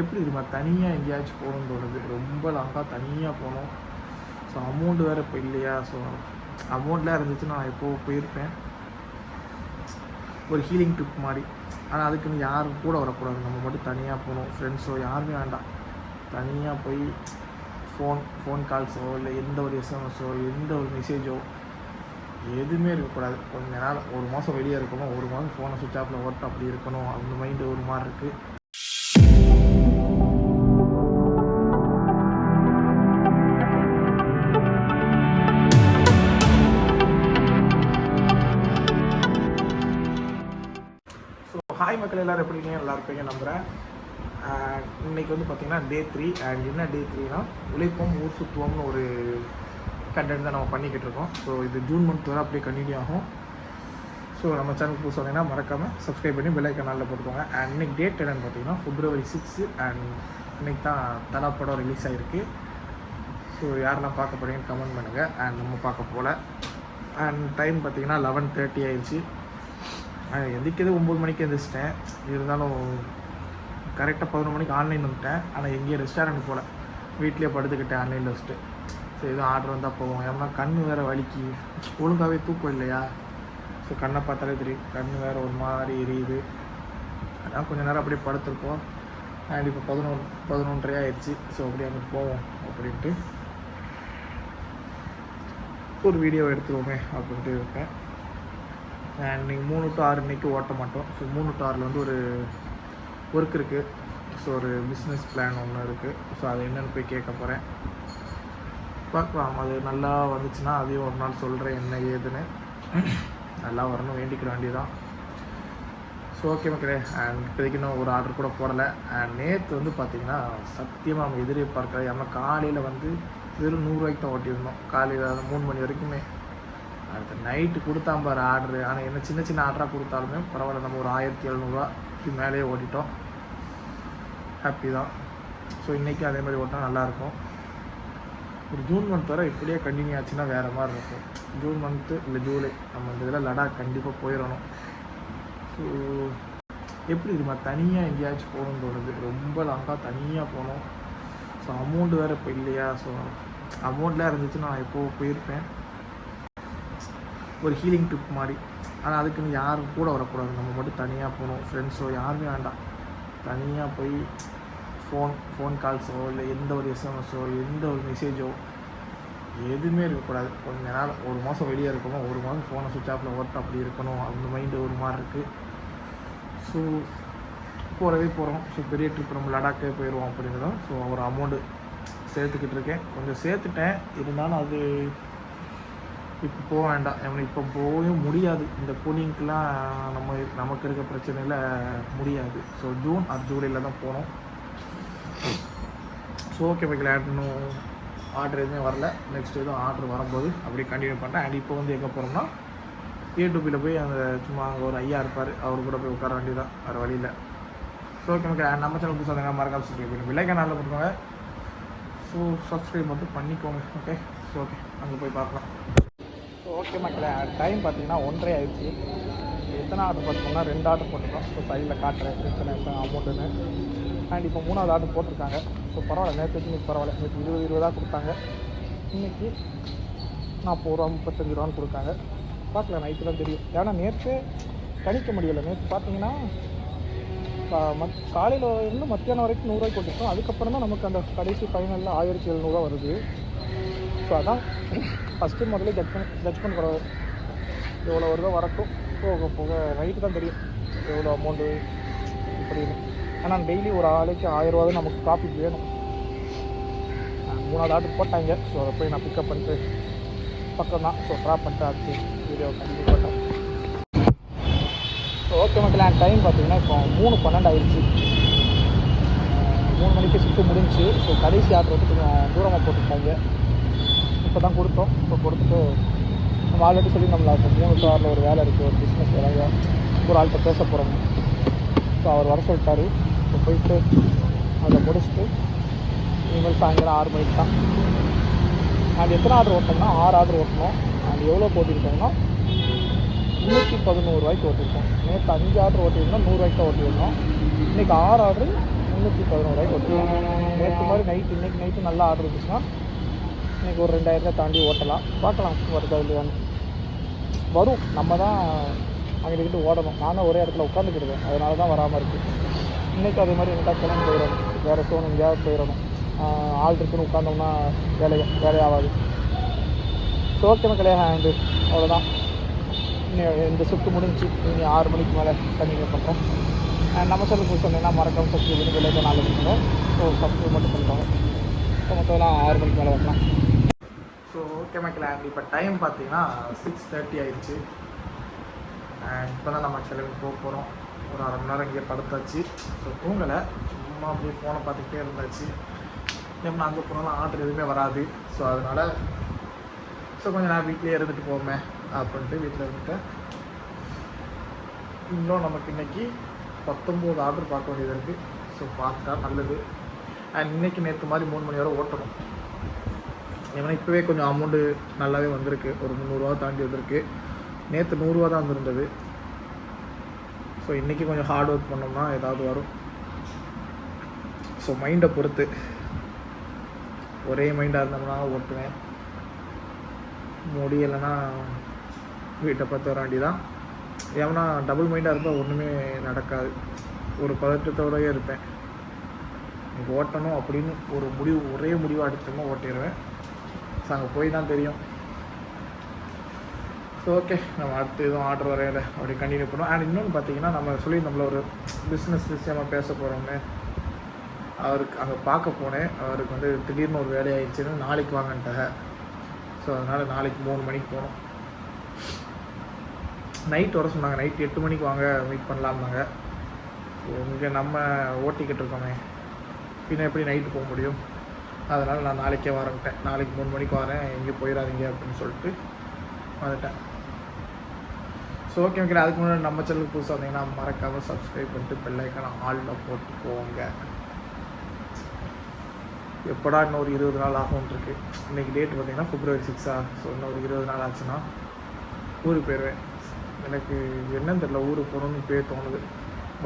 எப்படி தெரியுமா? தனியாக எங்கேயாச்சும் போகணும்னு தோணுது. ரொம்ப லாங்காக தனியாக போகணும் ஸோ அமௌண்ட் வேறு இப்போ இல்லையா? ஸோ அமௌண்ட்லாம் இருந்துச்சுன்னா நான் எப்போ போயிருப்பேன்? ஒரு ஹீலிங் ட்ரிப் மாதிரி. ஆனால் அதுக்குன்னு யாரும் கூட வரக்கூடாது. நம்ம மட்டும் தனியாக போகணும். ஃப்ரெண்ட்ஸோ யாருமே வேண்டாம். தனியாக போய் ஃபோன் ஃபோன் கால்ஸோ இல்லை எந்த ஒரு எஸ்எம்எஸோ எந்த ஒரு மெசேஜோ எதுவுமே இருக்கக்கூடாது. கொஞ்ச நாள் ஒரு மாதம் வெளியே இருக்கணும். ஒரு மாதம் ஃபோனை சுவிச் ஆஃபில் ஓட்டு அப்படி இருக்கணும். அந்த மைண்டு ஒரு மாதிரி இருக்குது ஹாய் மக்கள் எல்லோரும் எப்படி இருக்கீங்க? நல்லா இருப்பீங்க நம்புகிறேன் இன்றைக்கி இன்னைக்கு வந்து பார்த்திங்கன்னா டே த்ரீ அண்ட் என்ன டே த்ரீனா உழைப்போம் ஊர் சுற்றுவோம்னு ஒரு கண்டென்ட் தான் நம்ம பண்ணிக்கிட்டு இருக்கோம். ஸோ இது ஜூன் மந்த் வரை அப்படியே கண்டினியூ ஆகும். ஸோ நம்ம சேனல் புதுசு வந்தீங்கன்னா மறக்காமல் சப்ஸ்கிரைப் பண்ணி பெல் ஐக்கனாலில் போட்டுக்கோங்க. அண்ட் இன்னைக்கு டேட் என்னென்னு பார்த்தீங்கன்னா ஃபிப்ரவரி சிக்ஸு அண்ட் இன்னைக்கு தான் தலா படம் ரிலீஸ் ஆகிருக்கு ஸோ யாரெல்லாம் பார்க்க போகிறீங்கன்னு கமெண்ட் பண்ணுங்கள் அண்ட் நம்ம பார்க்க போகல அண்ட் டைம் பார்த்தீங்கன்னா லெவன் தேர்ட்டி ஆயிடுச்சு. எந்திரிக்கிறது ஒம்பது மணிக்கு எந்திரிச்சிட்டேன். இருந்தாலும் கரெக்டாக பதினொரு மணிக்கு ஆன்லைன் வந்துட்டேன். ஆனால் எங்கேயும் ரெஸ்டாரண்ட் போகல வீட்லேயே படுத்துக்கிட்டேன் ஆன்லைனில் வச்சுட்டு. சரி எதுவும் ஆர்டர் வந்தால் போவோம். ஏன்னா கண் வேறு வலிக்கு. ஒழுங்காகவே தூக்கம் இல்லையா? ஸோ கண்ணை பார்த்தாலே தெரியும். கண் வேறு ஒரு மாதிரி எரியுது. அதான் கொஞ்சம் நேரம் அப்படியே படுத்துருப்போம். அண்ட் இப்போ பதினொன்று பதினொன்றரை ஆயிடுச்சு. ஸோ அப்படியே அங்கே போவோம் அப்படின்ட்டு. ஒரு வீடியோ எடுத்துருவோமே அப்படின்ட்டு இருக்கேன். அண்ட் நீங்கள் மூணு டு ஆறு இன்றைக்கி ஓட்ட மாட்டோம். ஸோ மூணு டு ஆறில் வந்து ஒரு ஒர்க் இருக்குது ஸோ ஒரு பிஸ்னஸ் பிளான் ஒன்று இருக்குது ஸோ அது என்னென்னு போய் கேட்க போகிறேன் பார்க்கலாம். அது நல்லா வந்துச்சுன்னா அதையும் ஒரு நாள் சொல்கிறேன் என்ன ஏதுன்னு. நல்லா வரணும். வேண்டிக்கிற வேண்டியதான் ஸோ ஓகே மக்களே. அண்ட் இப்போதைக்கு இன்னும் ஒரு ஆர்டர் கூட போடலை. அண்ட் நேற்று வந்து பார்த்தீங்கன்னா சத்தியமாக நம்ம எதிர்பார்க்கல ஏன்னா காலையில் வந்து வெறும் நூறுரூவாய்க்கு தான் ஓட்டியிருந்தோம். காலையில் மூணு மணி வரைக்குமே. அடுத்த நைட்டு கொடுத்தான் பாரு ஆர்டரு ஆனால் என்ன சின்ன சின்ன ஆர்டராக கொடுத்தாலுமே பரவாயில்ல. நம்ம ஒரு ஆயிரத்தி எழுநூறுவாக்கு மேலேயே ஓட்டிட்டோம் ஹாப்பி தான். ஸோ இன்றைக்கும் அதே மாதிரி ஓட்டினா நல்லாயிருக்கும் ஒரு ஜூன் மந்த் வரை இப்படியே கண்டினியூ ஆச்சுன்னா வேறு மாதிரி இருக்கும். ஜூன் மந்த்து இல்லை ஜூலை. நம்ம இந்த இதில் லடாக் கண்டிப்பாக போயிடணும். ஸோ எப்படி இருக்குமா தனியாக எங்கேயாச்சும் போகணும்னு தோணுது. ரொம்ப லாங்காக தனியாக போகணும். ஸோ அமௌண்ட் வேறு இப்போ இல்லையா? ஸோ அமௌண்ட்லாம் இருந்துச்சுன்னா நான் எப்போ போயிருப்பேன்? ஒரு ஹீலிங் ட்ரிப் மாதிரி. ஆனால் அதுக்குன்னு யாரும் கூட வரக்கூடாது. நம்ம மட்டும் தனியாக போகணும். ஃப்ரெண்ட்ஸோ யாருமே வேண்டாம். தனியாக போய் ஃபோன் ஃபோன் கால்ஸோ இல்லை எந்த ஒரு எஸ்எம்எஸோ எந்த ஒரு மெசேஜோ எதுவுமே இருக்கக்கூடாது. கொஞ்ச நாள் ஒரு மாதம் வெளியே இருக்கணும். ஒரு மாதம் ஃபோனை சுவிட்ச் ஆஃபில் ஓட்டு அப்படி இருக்கணும். அந்த மைண்டு ஒரு மாதிரி இருக்குது ஸோ போகிறவே போகிறோம் ஸோ பெரிய ட்ரிப் நம்ம லடாக்கே போயிடுவோம் அப்படிங்கிறதும். ஸோ ஒரு அமௌண்ட்டு சேர்த்துக்கிட்டு இருக்கேன். கொஞ்சம் சேர்த்துட்டேன். இருந்தாலும் அது இப்போ போக வேண்டாம். ஏன்னா இப்போ போகவும் முடியாது. இந்த கூலிங்க்கெலாம் நம்ம நமக்கு இருக்க பிரச்சனையில் முடியாது. ஸோ ஜூன் அது ஜூலையில் தான் போகணும் ஸோ ஓகே வைக்கல இன்னும் ஆர்டர் எதுவுமே வரல. நெக்ஸ்ட் எதுவும் ஆர்டர் வரும்போது அப்படியே கண்டினியூ பண்ணேன் அண்ட் இப்போ வந்து எங்கே போகிறோம்னா யூடியூப்பில் போய் அந்த சும்மா அங்கே ஒரு ஐயா இருப்பார். அவர் கூட போய் உட்கார வேண்டியதான் வேறு வழியில் ஸோ ஓகே ஓகே நம்ம சேனல் புதுசாக இருந்தாங்க மறக்காம சப்ஸ்கிரைப் பண்ணி விலைக்கு நல்லா பண்ணுவாங்க ஸோ சப்ஸ்கிரைப் மட்டும் பண்ணிக்கோங்க. ஓகே ஸோ ஓகே அங்கே போய் பார்க்கலாம். ஓகே மக்களே டைம் பார்த்தீங்கன்னா ஒன்றரை ஆயிடுச்சு. எத்தனை ஆர்டர் போட்டிருக்கோம்னா ரெண்டு ஆர்டர் போட்டிருக்கோம். ஸோ சைடில் காட்டுறேன் எத்தனை எத்தனை அமௌண்ட்டுன்னு அண்ட் இப்போ மூணாவது ஆர்டர் போட்டிருக்காங்க. ஸோ பரவாயில்ல நேற்று இன்னைக்கு பரவாயில்ல. நேற்று இருபது இருபதாக கொடுத்தாங்க. இன்னைக்கு நாற்பது ரூபா முப்பத்தஞ்சு ரூபான்னு கொடுத்தாங்க. பார்க்கல நைட்டு தான் தெரியும். ஏன்னா நேற்று கணிக்க முடியலை. நேற்று பார்த்தீங்கன்னா மத் காலையில் இருந்து மத்தியானம் வரைக்கும் நூறுரூவாய்க்கு கொடுத்துருக்கோம் அதுக்கப்புறம் தான் நமக்கு அந்த கடைசி ஃபைனலில் ஆயிரத்தி எழுநூறுவா வருது. ஸோ அதான். ஃபஸ்ட்டு முதல்ல ஜட்ஜ் பண்ண ஜட்ஜ் பண்ணக்கூடாது எவ்வளோ வருதோ வரட்டும். போக போக நைட்டு தான் தெரியும். எவ்வளோ அமௌண்ட்டு இப்படின்னு ஆனால் டெய்லி ஒரு ஆளுக்கு ஆயிரரூவா தான் நமக்கு ப்ராஃபிட் வேணும். மூணாவது ஆர்டர் போட்டாங்க. ஸோ அதை போய் நான் பிக்கப் பண்ணிட்டு பக்கம் தான். ஸோ ட்ராப் பண்ணிட்டு அடுத்து வீடியோ கண்டிப்பாக போட்டேன் ஸோ ஓகே மக்கள் டைம் பார்த்தீங்கன்னா இப்போ மூணு பன்னெண்டு ஆயிடுச்சு. மூணு மணிக்கு ஷிஃப்ட்டு முடிஞ்சு. ஸோ கடைசி ஆர்டர் வந்து கொஞ்சம் தூரமாக போட்டுருக்காங்க. இப்போ தான் கொடுத்தோம். இப்போ கொடுத்துட்டு நம்ம ஆல்ரெடி சொல்லி நம்மள இப்போ மூணு டு ஒரு வேலை இருக்குது ஒரு பிஸ்னஸ் வேலை ஒரு ஆள்கிட்ட பேச போகிறோம் ஸோ அவர் வர சொல்லிட்டாரு. இப்போ போயிட்டு அதை முடிச்சுட்டு இனிமேல் சாயங்காலம் ஆறு மணிக்கு தான். நாங்கள் எத்தனை ஆர்டர் ஓட்டணும்னா ஆறு ஆர்டர் ஓட்டணும் அது எவ்வளோ போட்டிருக்கோம்னா முந்நூற்றி பதினோரு ரூபாய்க்கு ஓட்டிருக்கோம் நேற்று அஞ்சு ஆர்டர் ஓட்டியிருந்தோம் நூறுரூவாய்க்கு தான் ஓட்டியிருந்தோம். இன்றைக்கி ஆறு ஆர்டர் முந்நூற்றி பதினோருவாய்க்கு ஓட்டலாம் நேற்று மாதிரி நைட்டு இன்றைக்கி நைட்டு நல்லா ஆர்டர் இருந்துச்சுன்னா இன்றைக்கி ஒரு ரெண்டாயிரத்தை தாண்டி ஓட்டலாம். பார்க்கலாம் வருதா இல்லையான்னு. வரும். நம்ம தான் அங்கிட்டு ஓடணும். நானும் ஒரே இடத்துல உட்காந்துக்கிடுவேன் அதனால தான் வராமல் இருக்குது இன்றைக்கி அதே மாதிரி எங்கிட்ட கிளம்பி போயிடணும். வேறு சோன் எங்கேயாவது போயிடணும். ஆள் இருக்குன்னு உட்காந்தோம்னா வேலை வேலையாகாது. ஸோ ஓகே மக்களே ஹேண்டு அவ்வளோதான் இந்த ஷிஃப்ட் முடிஞ்சு இனி ஆறு மணிக்கு மேலே கண்டினியூ பண்ணுறோம் நம்ம சொல்லி சொன்னீங்கன்னா மறக்காம சப்ஸ்கிரைப் பண்ணி வெளியே நாலு பண்ணுறோம் ஸோ சப்ஸ்கிரைப் மட்டும் பண்ணுறோம் ஸோ மொத்தம் ஆறு மணிக்கு மேலே வரலாம் ஸோ ஓகே மக்கள் அண்ட் இப்போ டைம் பார்த்தீங்கன்னா சிக்ஸ் தேர்ட்டி ஆயிடுச்சு. அண்ட் இப்போ தான் நம்ம கிளம்பி போக போகிறோம் ஒரு அரை மணி நேரம் இங்கே படுத்தாச்சு. ஸோ தூங்கலை. சும்மா அப்படியே ஃபோனை பார்த்துக்கிட்டே இருந்தாச்சு. ஏன்னா அங்கே போனாலும் ஆர்டர் எதுவுமே வராது. ஸோ அதனால் ஸோ கொஞ்சம் நான் வீட்லேயே இருந்துட்டு போமே அப்படின்ட்டு வீட்டில் இருந்துட்டேன் இன்னும் நமக்கு இன்னைக்கு பத்தொம்போது ஆர்டர் பார்க்க வேண்டியது இருக்குது ஸோ பார்த்தா நல்லது. அண்ட் இன்னைக்கு நேற்று மாதிரி மூணு மணி வரை ஓட்டணும். ஏன்னா இப்போவே கொஞ்சம் அமௌண்ட்டு நல்லாவே வந்திருக்கு. ஒரு முந்நூறுரூவா தாண்டி வந்திருக்கு. நேற்று நூறுரூவா தான் வந்திருந்தது. ஸோ இன்றைக்கி கொஞ்சம் ஹார்ட் ஒர்க் பண்ணோம்னா ஏதாவது வரும். ஸோ மைண்டை பொறுத்து. ஒரே மைண்டாக இருந்தோம்னா ஓட்டுவேன். முடியலைன்னா வீட்டை பார்த்து வர வேண்டியதான் ஏன்னா டபுள் மைண்டாக இருந்தால் ஒன்றுமே நடக்காது. ஒரு பதட்டத்தோடயே இருப்பேன். ஓட்டணும் அப்படின்னு ஒரு முடிவு ஒரே முடிவாக எடுத்தோம்னா ஓட்டிடுவேன் ஸோ அங்கே போய் தான் தெரியும். ஸோ ஓகே நம்ம அடுத்து எதுவும் ஆர்டர் வரையில அப்படி கண்டினியூ பண்ணுவோம். அண்ட் இன்னொன்று பார்த்தீங்கன்னா நம்ம சொல்லி நம்மள ஒரு பிஸ்னஸ் விஷயமாக பேச போகிறோமே அவருக்கு அங்கே பார்க்க போனேன். அவருக்கு வந்து திடீர்னு ஒரு வேலையாயிடுச்சுன்னு நாளைக்கு வாங்கன்ட்டாங்க. ஸோ அதனால் நாளைக்கு மூணு மணிக்கு போகணும் நைட் வர சொன்னாங்க. நைட் எட்டு மணிக்கு வாங்க மீட் பண்ணலாம்னாங்க. ஸோ இங்கே நம்ம ஓட்டிக்கிட்டு இருக்கோமே. பின்ன எப்படி நைட்டு போக முடியும்? அதனால் நான் நாளைக்கே வரேன்ட்டேன். நாளைக்கு மூணு மணிக்கு வரேன். எங்கேயும் போயிடாதீங்க அப்படின்னு சொல்லிட்டு வந்துட்டேன். ஸோ ஓகே ஓகே அதுக்கு முன்னாடி நம்ம சேனலுக்கு புதுசாக வந்தீங்கன்னா மறக்காமல் சப்ஸ்கிரைப் பண்ணிட்டு பெல்லைக்கான ஆளில் போட்டுக்கோங்க. எப்படா இன்னும் ஒரு இருபது நாள் ஆகும்னு இருக்கு. இன்னைக்கு டேட் பார்த்தீங்கன்னா பிப்ரவரி சிக்ஸா ஸோ இன்னும் ஒரு இருபது நாள் ஆச்சுன்னா ஊருக்கு போயிடுவேன் எனக்கு என்னன்னு தெரில ஊருக்கு போகணும்னு இப்போயே தோணுது.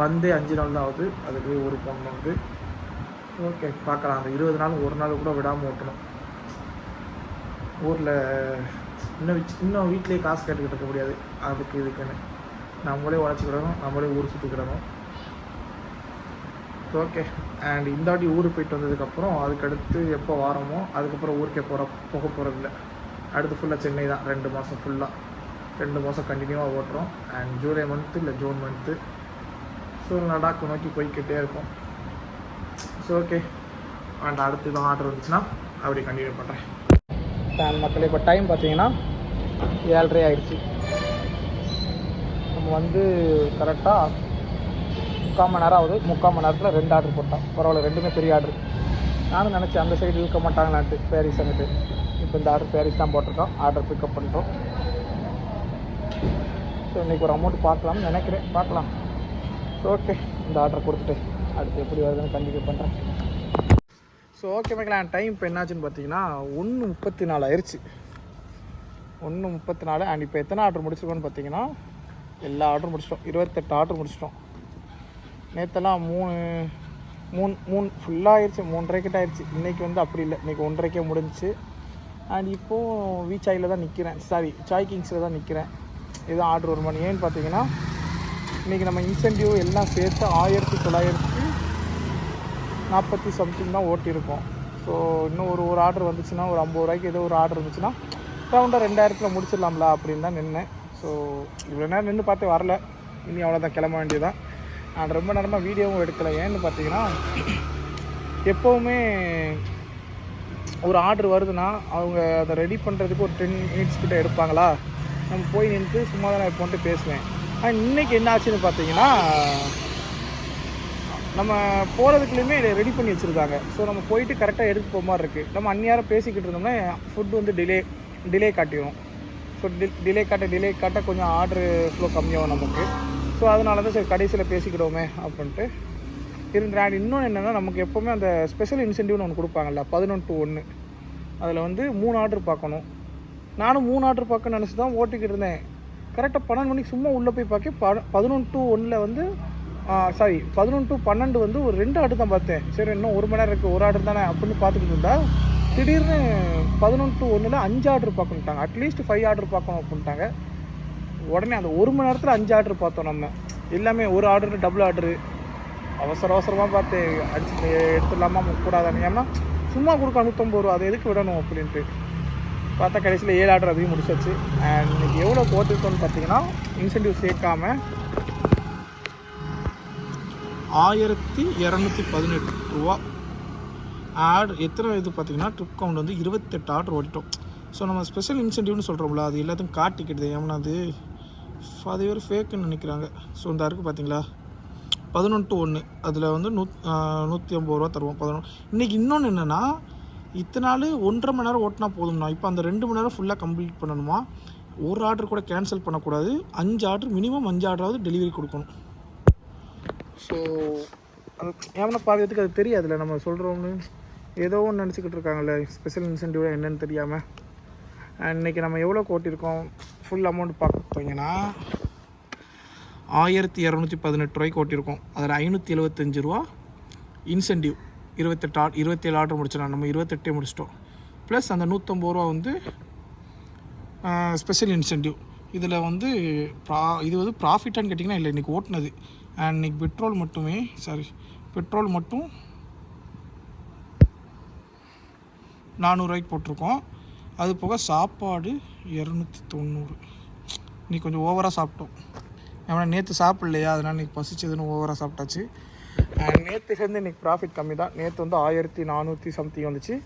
வந்தே அஞ்சு நாள் தான் ஆகுது. அதுக்கு ஊருக்கு போகணுன்ட்டு ஓகே பார்க்கலாம். அந்த இருபது நாள் ஒரு நாள் கூட விடாமல் ஓட்டணும். ஊரில் இன்னும் இன்னும் வீட்லேயே காசு கேட்டுக்கிட்டு இருக்க முடியாது. அதுக்கு இதுக்குன்னு. நம்மளே உழைச்சிக்கிடணும் நம்மளே ஊர் சுற்றிக்கிடணும் ஓகே. அண்ட் இந்த வாட்டி ஊருக்கு போயிட்டு வந்ததுக்கப்புறம் அதுக்கடுத்து எப்போ வாரமோ அதுக்கப்புறம் ஊருக்கே போகிற போக போகிறதில்ல அடுத்து ஃபுல்லாக சென்னை தான். ரெண்டு மாதம் ஃபுல்லாக ரெண்டு மாதம் கண்டினியூவாக ஓட்டுறோம். அண்ட் ஜூலை மந்த்து இல்லை ஜூன் மந்த்து ஸோ லடாக் நோக்கி போய்க்கிட்டே இருக்கும். ஸோ ஓகே அண்ட் அடுத்து தான் ஆர்டர் வந்துச்சுன்னா அப்படி கண்டினியூ பண்ணுறேன் ஃபேன் மக்கள் இப்போ டைம் பார்த்தீங்கன்னா ஏழரை ஆயிடுச்சு. நம்ம வந்து கரெக்டாக முக்கால் மணி நேரம் ஆகுது. முக்கால் மணி நேரத்தில் ரெண்டு ஆர்டர் போட்டோம் பரவாயில்ல ரெண்டுமே பெரிய ஆர்டர் நானும் நினச்சேன் அந்த சைடு இழுக்க மாட்டாங்களான்ட்டு பேரிஸ் அங்கிட்டு. இப்போ இந்த ஆர்டர் பேரிஸ் தான் போட்டிருக்கோம். ஆர்டர் பிக்கப் பண்ணுறோம் ஸோ இன்றைக்கி ஒரு அமௌண்ட் பார்க்கலாம்னு நினைக்கிறேன். பார்க்கலாம். ஸோ ஓகே இந்த ஆர்டர் கொடுத்துட்டு. அடுத்து எப்படி வருதுன்னு கண்டிப்பாக பண்ணுறேன் ஸோ ஓகே மேக்கலாம் டைம் இப்போ என்னாச்சுன்னு பார்த்தீங்கன்னா ஒன்று முப்பத்தி நாலு ஆயிடுச்சு ஒன்று முப்பத்தி நாலு அண்ட் இப்போ எத்தனை ஆர்டர் முடிச்சிருக்கோன்னு பார்த்தீங்கன்னா எல்லா ஆர்டரும் முடிச்சிட்டோம். இருபத்தெட்டு ஆர்டர் முடிச்சிட்டோம். நேற்றெல்லாம் மூணு மூணு மூணு ஃபுல்லாக ஆயிடுச்சு மூன்றரைக்கிட்ட ஆயிடுச்சு இன்றைக்கி வந்து அப்படி இல்லை. இன்றைக்கி ஒன்றரைக்கே முடிஞ்சிச்சு. அண்ட் இப்போது வீச்சாயில் தான் நிற்கிறேன் சாரி சாய் கிங்ஸில் தான் நிற்கிறேன் இதுதான் ஆர்டர் ஒரு மணி. ஏன்னு பார்த்தீங்கன்னா இன்றைக்கி நம்ம இன்சென்டிவ் எல்லாம் சேர்த்து ஆயிரத்தி தொள்ளாயிரத்தி நாற்பத்தி சம்திங் தான் ஓட்டியிருக்கோம். ஸோ இன்னும் ஒரு ஒரு ஆர்டர் வந்துச்சுன்னா ஒரு ஐம்பது ரூபாய்க்கு ஏதோ ஒரு ஆர்டர் இருந்துச்சுன்னா ரவுண்டாக ரெண்டாயிரத்தில் முடிச்சிடலாம்ல அப்படின்னு தான் நின்னேன். ஸோ இவ்வளோ நேரம் நின்று பார்த்து வரல. இனி அவ்வளோதான் கிளம்ப வேண்டியதான் நான் ரொம்ப நேரமாக வீடியோவும் எடுக்கலை. ஏன்னு பார்த்தீங்கன்னா எப்போவுமே ஒரு ஆர்டர் வருதுன்னா அவங்க அதை ரெடி பண்ணுறதுக்கு ஒரு டென் மினிட்ஸ் கிட்ட எடுப்பாங்களா? நம்ம போய் நின்று சும்மா தான் நான் இப்போ வந்துட்டு பேசுவேன். ஆனால் இன்றைக்கி என்ன ஆச்சுன்னு பார்த்தீங்கன்னா நம்ம போகிறதுக்குள்ளேயுமே ரெடி பண்ணி வச்சுருக்காங்க. ஸோ நம்ம போயிட்டு கரெக்டாக எடுத்து போக மாதிரி இருக்குது நம்ம அந்நியாரம் பேசிக்கிட்டு இருந்தோம்னா ஃபுட் வந்து டிலே டிலே காட்டிடும் ஸோ டி டிலே காட்ட டிலே காட்ட கொஞ்சம் ஆர்டர் ஃப்ளோ கம்மியாகும் நமக்கு. ஸோ அதனால தான் சரி கடைசியில் பேசிக்கிடுவோமே அப்படின்ட்டு இருந்தேன். அண்ட் இன்னொன்று என்னென்னா நமக்கு எப்போவுமே அந்த ஸ்பெஷல் இன்சென்டிவ்னு ஒன்று கொடுப்பாங்கல்ல பதினொன்று டு ஒன்று அதில் வந்து மூணு ஆர்டர் பார்க்கணும். நானும் மூணு ஆர்டர் பார்க்க நினச்சி தான் ஓட்டிக்கிட்டு இருந்தேன். கரெக்டாக பன்னெண்டு மணிக்கு சும்மா உள்ளே போய் பார்க்க ப பதினொன்று டு ஒன்றில் வந்து சாரி பதினொன்று டு பன்னெண்டு வந்து ஒரு ரெண்டு ஆடு தான் பார்த்தேன். சரி இன்னும் ஒரு மணி நேரம் இருக்குது ஒரு ஆடு தானே அப்படின்னு பார்த்துக்கிட்டு இருந்தா திடீர்னு பதினொன்று டு ஒன்றில் அஞ்சு ஆர்டர் பார்க்கணுட்டாங்க அட்லீஸ்ட் ஃபைவ் ஆர்டர் பார்க்கணும் அப்படின்ட்டாங்க. உடனே அந்த ஒரு மணி நேரத்தில் அஞ்சு ஆர்டர் பார்த்தோம் நம்ம. எல்லாமே ஒரு ஆர்டர் டபுள் ஆர்டரு அவசர அவசரமாக பார்த்து அடிச்சு எடுத்துடலாமா கூடாதானே ஏன்னா சும்மா கொடுக்க நூற்றம்பது ரூபா அதை எதுக்கு விடணும் அப்படின்ட்டு. பார்த்தா கடைசியில் ஏழு ஆர்டர் அதையும் முடிச்சாச்சு. அண்ட் இன்னைக்கு எவ்வளோ போட்டுருக்கோன்னு பார்த்தீங்கன்னா இன்சென்டிவ் சேர்க்காமல் ஆயிரத்தி இரநூத்தி பதினெட்டு ரூபா. ஆட் எத்தனை இது பார்த்தீங்கன்னா ட்ரிப் கவுண்ட் வந்து இருபத்தெட்டு ஆர்டர் ஓடிட்டோம் ஸோ நம்ம ஸ்பெஷல் இன்சென்டிவ்னு சொல்கிறோம்ல அது எல்லாத்தையும் காட்டிக்கிடுது ஏன்னா அது? அது ஃபேக்குன்னு நினைக்கிறாங்க. ஸோ இந்த இருக்குது பார்த்தீங்களா? பதினொன்று டு ஒன்று அதில் வந்து நூ நூற்றி ஐம்பது ரூபா தருவோம் பதினொன்று. இன்றைக்கி இன்னொன்று என்னென்னா இத்தனை நாள் ஒன்றரை மணி நேரம் ஓட்டினா போதும்ண்ணா. இப்போ அந்த ரெண்டு மணி நேரம் ஃபுல்லாக கம்ப்ளீட் பண்ணணுமா? ஒரு ஆர்டர் கூட கேன்சல் பண்ணக்கூடாது. அஞ்சு ஆர்டர் மினிமம் அஞ்சு ஆர்டராவது டெலிவரி கொடுக்கணும். ஸோ அது ஏன்னா பார்க்கறதுக்கு அது தெரியாதுல்ல நம்ம சொல்கிறோம்னு ஏதோ ஒன்று நினச்சிக்கிட்டு இருக்காங்கல்ல ஸ்பெஷல் இன்சென்டிவ் என்னன்னு தெரியாமல் இன்றைக்கி நம்ம எவ்வளோ கோட்டிருக்கோம் ஃபுல் அமௌண்ட் பார்க்க ஆயிரத்தி இரநூத்தி பதினெட்டு ரூபாய்க்கு ஓட்டியிருக்கோம் அதில் ஐநூற்றி எழுபத்தஞ்சு ரூபா இன்சென்டிவ் இருபத்தெட்டு ஆ இருபத்தேழு ஆர்டர் முடிச்சிடலாம். நம்ம இருபத்தெட்டே முடிச்சிட்டோம். ப்ளஸ் அந்த நூற்றம்பது ரூபா வந்து ஸ்பெஷல் இன்சென்டிவ் இதில் வந்து ப்ரா இது வந்து ப்ராஃபிட்டான்னு கேட்டிங்கன்னா இல்லை இன்றைக்கி ஓட்டினது. அண்ட் இன்றைக்கி பெட்ரோல் மட்டுமே சாரி பெட்ரோல் மட்டும் நானூறுரூவாய்க்கு போட்டிருக்கோம். அது போக சாப்பாடு இரநூத்தி தொண்ணூறு. இன்னைக்கு கொஞ்சம் ஓவராக சாப்பிட்டோம். ஏன்னா நேற்று சாப்பிட்லையா? அதனால் இன்றைக்கி பசிச்சதுன்னு ஓவராக சாப்பிட்டாச்சு. நேற்றுலேருந்து இன்றைக்கி ப்ராஃபிட் கம்மி தான். நேற்று வந்து ஆயிரத்தி நானூற்றி சம்திங் வந்துச்சு.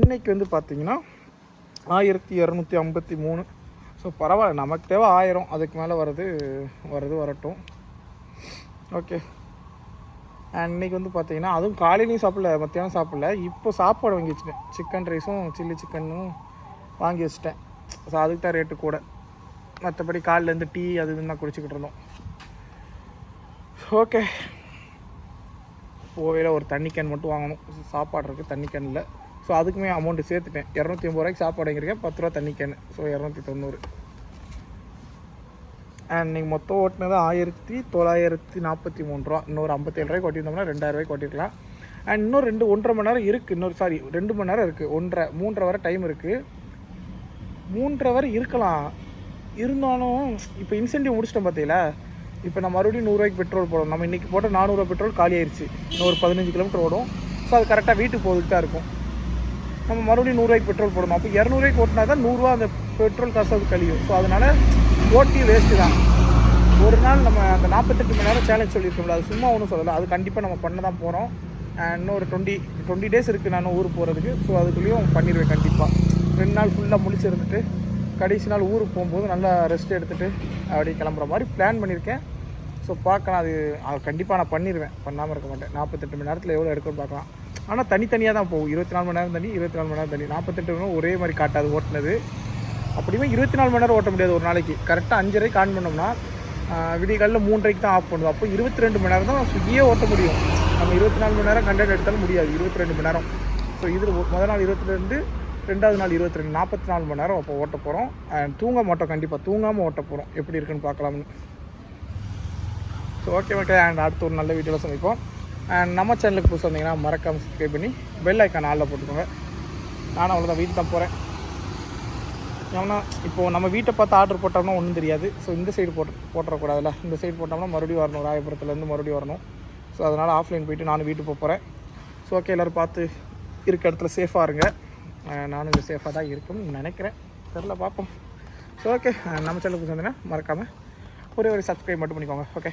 இன்றைக்கி வந்து பார்த்திங்கன்னா ஆயிரத்தி இரநூத்தி ஐம்பத்தி மூணு. ஸோ பரவாயில்ல நமக்கு தேவை ஆயிரம். அதுக்கு மேலே வர்றது வர்றது வரட்டும். ஓகே. அண்ட் இன்னைக்கு வந்து பார்த்தீங்கன்னா அதுவும் காலையிலையும் சாப்பிடல மத்தியானம் சாப்பிடல. இப்போ சாப்பாடு வாங்கி வச்சுட்டேன். சிக்கன் ரைஸும் சில்லி சிக்கனும் வாங்கி வச்சிட்டேன். ஸோ அதுக்கு தான் ரேட்டு கூட. மற்றபடி காலிலேருந்து டீ அது இதுன்னு தான் குடிச்சிக்கிட்டு இருந்தோம். ஓகே போவேல ஒரு தண்ணி கேன் மட்டும் வாங்கணும். சாப்பாடு இருக்குது தண்ணி கேனில் இல்லை. ஸோ அதுக்குமே அமௌண்ட்டு சேர்த்துட்டேன். இரநூத்தி ஐம்பது ரூபாய்க்கு சாப்பாடு வாங்கியிருக்கேன். பத்து ரூபா தண்ணி கேன் ஸோ இரநூத்தி தொண்ணூறு. அண்ட் நீங்கள் மொத்தம் ஓட்டினது ஆயிரத்தி தொள்ளாயிரத்தி நாற்பத்தி மூணு ரூபா. இன்னொரு ஐம்பத்தேழு ரூபாய்க்கு கொட்டியிருந்தோம்னா ரெண்டாயிரம் ரூபாய்க்கு ஓட்டிருக்கலாம் அண்ட் இன்னும் ரெண்டு ஒன்றரை மணி நேரம் இருக்குது இன்னொரு சாரி ரெண்டு மணி நேரம் இருக்குது ஒன்றரை மூன்றரை வரை டைம் இருக்குது மூன்றரை வரை இருக்கலாம். இருந்தாலும் இப்போ இன்சென்டிவ் முடிச்சிட்டோம் பார்த்தீங்களா இப்போ நம்ம மறுபடியும் நூறுரூவாய்க்கு பெட்ரோல் போடணும். நம்ம இன்றைக்கி போட்ட நானூறுரூவா பெட்ரோல் காலி ஆயிடுச்சு இன்னும் ஒரு பதினஞ்சு கிலோமீட்டர் ஓடும். ஸோ அது கரெக்டாக வீட்டுக்கு போகிறதுக்கு தான் இருக்கும். நம்ம மறுபடியும் நூறுரூவாய்க்கு பெட்ரோல் போடணும். அப்போ இரநூறுவாய்க்கு ஓட்டினா தான் நூறுரூவா அந்த பெட்ரோல் காசு அது கழியும். ஸோ அதனால் போட்டி வேஸ்ட்டு தான். ஒரு நாள் நம்ம அந்த நாற்பத்தெட்டு மணி நேரம் சேலஞ்ச் சொல்லியிருக்கோம்ல அது சும்மா ஒன்றும் சொல்லலை. அது கண்டிப்பாக நம்ம பண்ண தான் போகிறோம் இன்னும் ஒரு டுவெண்ட்டி டுவெண்ட்டி டேஸ் இருக்குது நான் ஊருக்கு போகிறதுக்கு ஸோ அதுக்குள்ளேயும் பண்ணிடுவேன் கண்டிப்பாக ரெண்டு நாள் ஃபுல்லாக முடிச்சிருந்துட்டு கடைசி நாள் ஊருக்கு போகும்போது நல்லா ரெஸ்ட் எடுத்துகிட்டு அப்படி கிளம்புற மாதிரி பிளான் பண்ணியிருக்கேன். ஸோ பார்க்கலாம். அது அது கண்டிப்பாக நான் பண்ணிடுவேன் பண்ணாமல் இருக்க மாட்டேன். நாற்பத்தெட்டு மணி நேரத்தில் எவ்வளோ எடுக்கணும்னு பார்க்கலாம். ஆனால் தனித்தனியாக தான் போகும். இருபத்தி நாலு மணி நேரம் தண்ணி இருபத்தி நாலு மணி நேரம் தண்ணி. நாற்பத்தெட்டு மணி ஒரே மாதிரி காட்டாது ஓட்டினது. அப்படியுமே இருபத்தி நாலு மணி நேரம் ஓட்ட முடியாது ஒரு நாளைக்கு. கரெக்டாக அஞ்சரைக்கு ஆன் பண்ணோம்னா விடிய காலையில் மூன்றரைக்கு தான் ஆஃப் பண்ணுவோம். அப்போ இருபத்தி ரெண்டு மணி நேரம் தான் ஸ்விக்கியே ஓட்ட முடியும். நம்ம இருபத்தி நாலு மணி நேரம் கண்டென்ட் எடுத்தாலும் முடியாது இருபத்தி ரெண்டு மணி நேரம். ஸோ இது முதல் நாள் இருபத்தி ரெண்டு ரெண்டாவது நாள் இருபத்தி ரெண்டு நாற்பத்தி நாலு மணி நேரம் அப்போ ஓட்ட போகிறோம் அண்ட் தூங்க மாட்டோம் கண்டிப்பாக தூங்காமல் ஓட்ட போகிறோம் எப்படி இருக்குன்னு பார்க்கலாம்னு. ஸோ ஓகே ஓகே அண்ட் அடுத்து ஒரு நல்ல வீடியோவில் சந்திப்போம். அண்ட் நம்ம சேனலுக்கு புதுசு வந்தீங்கன்னா மறக்காமல் சப்ஸ்கிரைப் பண்ணி பெல் ஐக்கான் ஆளில் போட்டுக்கோங்க. நானும் அவ்வளோதான் வீட்டுக்கு தான் போகிறேன் ஏன்னா இப்போது நம்ம வீட்டை பார்த்து ஆர்டர் போட்டோம்னா ஒன்றும் தெரியாது. ஸோ இந்த சைடு போட்டு போட்டுறக்கூடாதுல்ல. இந்த சைடு போட்டோம்னா மறுபடியும் வரணும். ராயபுரத்துலேருந்து மறுபடியும் வரணும். ஸோ அதனால் ஆஃப்லைன் போயிட்டு நானும் வீட்டுக்கு போக போகிறேன் ஸோ ஓகே எல்லோரும் பார்த்து இருக்க இடத்துல சேஃபாக இருங்க. நானும் இங்கே சேஃபாக தான் இருக்கும்னு நினைக்கிறேன். தெரில பார்ப்போம். ஸோ ஓகே நம்ம சேனலுக்கு வந்தீங்கன்னா மறக்காமல் ஒரே ஒரு சப்ஸ்கிரைப் மட்டும் பண்ணிக்கோங்க. ஓகே